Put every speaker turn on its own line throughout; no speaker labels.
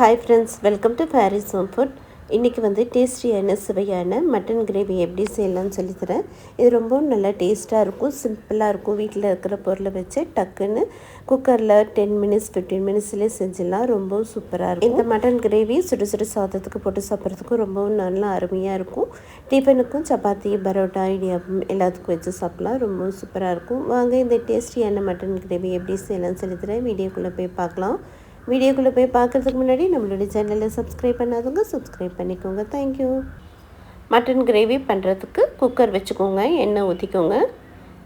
Hi friends welcome to Fairy's home food இன்றைக்கி வந்து டேஸ்டியான சுவையான மட்டன் கிரேவி எப்படி செய்யலாம்னு சொல்லித்தரேன் இது ரொம்ப நல்லா டேஸ்ட்டாக இருக்கும் சிம்பிளாக இருக்கும். வீட்டில் இருக்கிற பொருளை வச்சு டக்குன்னு குக்கரில் டென் மினிட்ஸ் ஃபிஃப்டீன் மினிட்ஸ்லேயே செஞ்சிடலாம். ரொம்ப சூப்பராக இருக்கும். இந்த மட்டன் கிரேவி சுடு சுடு சாதத்துக்கு போட்டு சாப்பிட்றதுக்கும் ரொம்பவும் நல்லா அருமையாக இருக்கும். டிஃபனுக்கும் சப்பாத்தி பரோட்டா இடியாப்பம் எல்லாத்துக்கும் வச்சு சாப்பிட்லாம். ரொம்ப சூப்பராக இருக்கும். வாங்க இந்த டேஸ்டியான மட்டன் கிரேவி எப்படி செய்யலாம்னு சொல்லித்தரேன் வீடியோக்குள்ளே போய் பார்க்கலாம். வீடியோக்குள்ளே போய் பார்க்குறதுக்கு முன்னாடி நம்மளுடைய சேனலில் சப்ஸ்கிரைப் பண்ணாதவங்க சப்ஸ்கிரைப் பண்ணிக்கோங்க. தேங்க்யூ மட்டன் கிரேவி பண்ணுறதுக்கு குக்கர் வச்சுக்கோங்க எண்ணெய் ஊற்றிக்கோங்க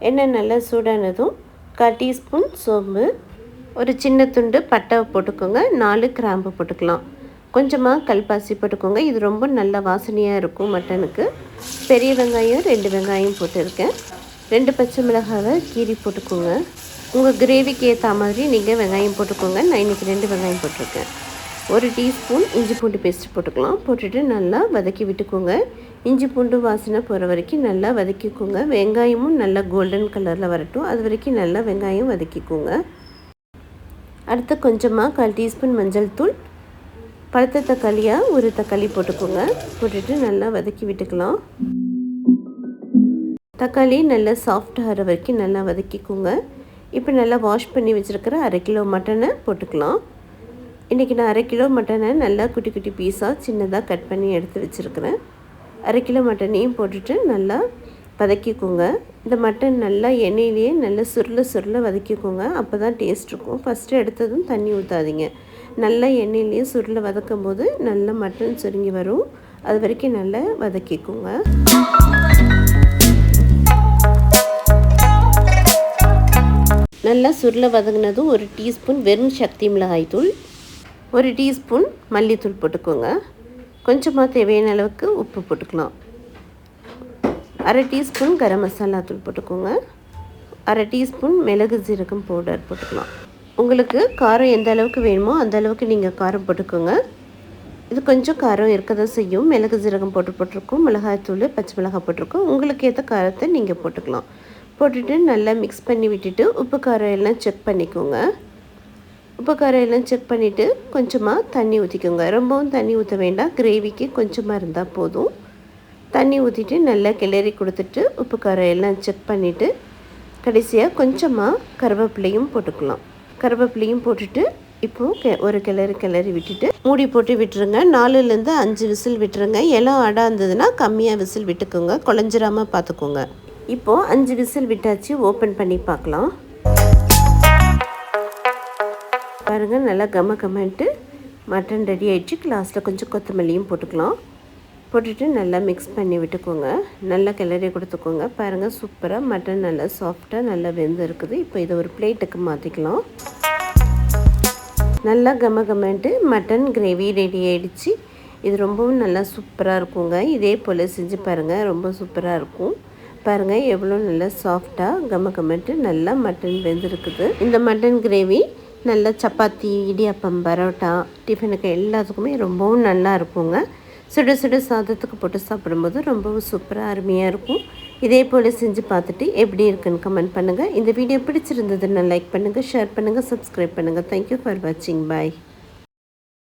எண்ணெய் நல்லா சூடானதும் கால் டீஸ்பூன் சோம்பு ஒரு சின்ன துண்டு பட்டை போட்டுக்கோங்க நாலு கிராம்பு போட்டுக்கலாம். கொஞ்சமாக கல்பாசி போட்டுக்கோங்க. இது ரொம்ப நல்ல வாசனையாக இருக்கும் மட்டனுக்கு. பெரிய வெங்காயம் ரெண்டு வெங்காயம் போட்டிருக்கேன். ரெண்டு பச்சை மிளகாவை கீரி போட்டுக்கோங்க. உங்கள் கிரேவிக்கு ஏற்ற மாதிரி நீங்கள் வெங்காயம் போட்டுக்கோங்க. நான் இன்றைக்கி ரெண்டு வெங்காயம் போட்டிருக்கேன். ஒரு டீஸ்பூன் இஞ்சி பூண்டு பேஸ்ட் போட்டுக்கலாம். போட்டுட்டு நல்லா வதக்கி விட்டுக்கோங்க. இஞ்சி பூண்டு வாசனை போகிற வரைக்கும் நல்லா வதக்கிக்கோங்க. வெங்காயமும் நல்லா கோல்டன் கலரில் வரட்டும். அது வரைக்கும் நல்லா வெங்காயம் வதக்கிக்கோங்க. அடுத்து கொஞ்சமாக கால் டீஸ்பூன் மஞ்சள் தூள். பழுத்த தக்காளியாக ஒரு தக்காளி போட்டுக்கோங்க. போட்டுட்டு நல்லா வதக்கி விட்டுக்கலாம். தக்காளி நல்லா சாஃப்ட் ஆகிற வரைக்கும் நல்லா வதக்கிக்கோங்க. இப்போ நல்லா வாஷ் பண்ணி வச்சுருக்கிற அரை கிலோ மட்டனை போட்டுக்கலாம். இன்றைக்கி நான் அரை கிலோ மட்டனை நல்லா குட்டி குட்டி பீஸாக சின்னதாக கட் பண்ணி எடுத்து வச்சுருக்கிறேன். அரை கிலோ மட்டனையும் போட்டுட்டு நல்லா வதக்கிக்கோங்க. இந்த மட்டன் நல்லா எண்ணெயிலேயே நல்லா சுருள சுருள வதக்கிக்கோங்க. அப்போ தான் டேஸ்ட் இருக்கும். ஃபஸ்ட்டு எடுத்ததும் தண்ணி ஊற்றாதீங்க நல்லா எண்ணெயிலேயே சுருள வதக்கும் போது நல்லா மட்டன் சுருங்கி வரும். அது வரைக்கும் நல்லா வதக்கிக்கோங்க. நல்லா சுருளை வதங்கினதும் ஒரு டீஸ்பூன் வெறும் சக்தி மிளகாய் தூள் ஒரு டீஸ்பூன் மல்லித்தூள் போட்டுக்கோங்க. கொஞ்சமாக தேவையான அளவுக்கு உப்பு போட்டுக்கலாம். அரை டீஸ்பூன் கரம் மசாலா தூள் போட்டுக்கோங்க. அரை டீஸ்பூன் மிளகு ஜீரகம் பவுடர் போட்டுக்கலாம். உங்களுக்கு காரம் எந்த அளவுக்கு வேணுமோ அந்த அளவுக்கு நீங்கள் காரம் போட்டுக்கோங்க. இது கொஞ்சம் காரம் இருக்க தான் செய்யும். மிளகு ஜீரகம் போட்டு போட்டிருக்கோம் மிளகாய்த்தூள் பச்சை மிளகாய் போட்டிருக்கோம். உங்களுக்கு ஏற்ற காரத்தை நீங்கள் போட்டுக்கலாம். போட்டுட்டு நல்லா மிக்ஸ் பண்ணி விட்டுட்டு உப்பு காரம் எல்லாம் செக் பண்ணிக்கோங்க. உப்பு காரம் எல்லாம் செக் பண்ணிவிட்டு கொஞ்சமாக தண்ணி ஊற்றிக்கோங்க ரொம்பவும் தண்ணி ஊற்ற வேண்டாம். கிரேவிக்கு கொஞ்சமாக இருந்தால் போதும். தண்ணி ஊற்றிட்டு நல்லா கிளறி கொடுத்துட்டு உப்பு காரம் எல்லாம் செக் பண்ணிவிட்டு கடைசியாக கொஞ்சமாக கருவேப்பிலையும் போட்டுக்கலாம். கருவேப்பிலையும் போட்டுட்டு இப்போது ஒரு கிளறி கிளறி விட்டுட்டு மூடி போட்டு விட்டுருங்க. நாலுலேருந்து அஞ்சு விசில் விட்டுருங்க. இலம் அடா இருந்ததுன்னா கம்மியாக விசில் விட்டுக்கோங்க. குழஞ்சிராமல் பார்த்துக்கோங்க இப்போது அஞ்சு விசில் விட்டாச்சு ஓப்பன் பண்ணி பார்க்கலாம். பாருங்கள் நல்லா கம கமன்ட்டு மட்டன் ரெடி ஆகிடுச்சு லாஸ்ட்டில் கொஞ்சம் கொத்தமல்லியும் போட்டுக்கலாம். போட்டுட்டு நல்லா மிக்ஸ் பண்ணி விட்டுக்கோங்க. நல்லா கிளறி கொடுத்துக்கோங்க. பாருங்கள் சூப்பராக மட்டன் நல்லா சாஃப்டாக நல்லா வெந்து இருக்குது இப்போ இதை ஒரு பிளேட்டுக்கு மாற்றிக்கலாம் நல்லா கம கமன்ட்டு மட்டன் கிரேவி ரெடி ஆகிடுச்சு இது ரொம்பவும் நல்லா சூப்பராக இருக்குங்க. இதே போல் செஞ்சு பாருங்கள் ரொம்ப சூப்பராக இருக்கும். பாருங்கள் எவ்வளோ நல்லா சாஃப்டாக கம கமட்டு நல்லா மட்டன் வெந்திருக்குது. இந்த மட்டன் கிரேவி நல்லா சப்பாத்தி இடியாப்பம் பரோட்டா டிஃபனுக்கு எல்லாத்துக்குமே ரொம்பவும் நல்லா இருக்குங்க. சுட சுட சாதத்துக்கு போட்டு சாப்பிடும்போது ரொம்பவும் சூப்பராக அருமையாக இருக்கும். இதே போல் செஞ்சு பார்த்துட்டு எப்படி இருக்குன்னு கமெண்ட் பண்ணுங்கள் இந்த வீடியோ பிடிச்சிருந்ததுன்னா லைக் பண்ணுங்கள் ஷேர் பண்ணுங்கள் சப்ஸ்கிரைப் பண்ணுங்கள் தேங்க்யூ ஃபார் வாட்சிங் பாய்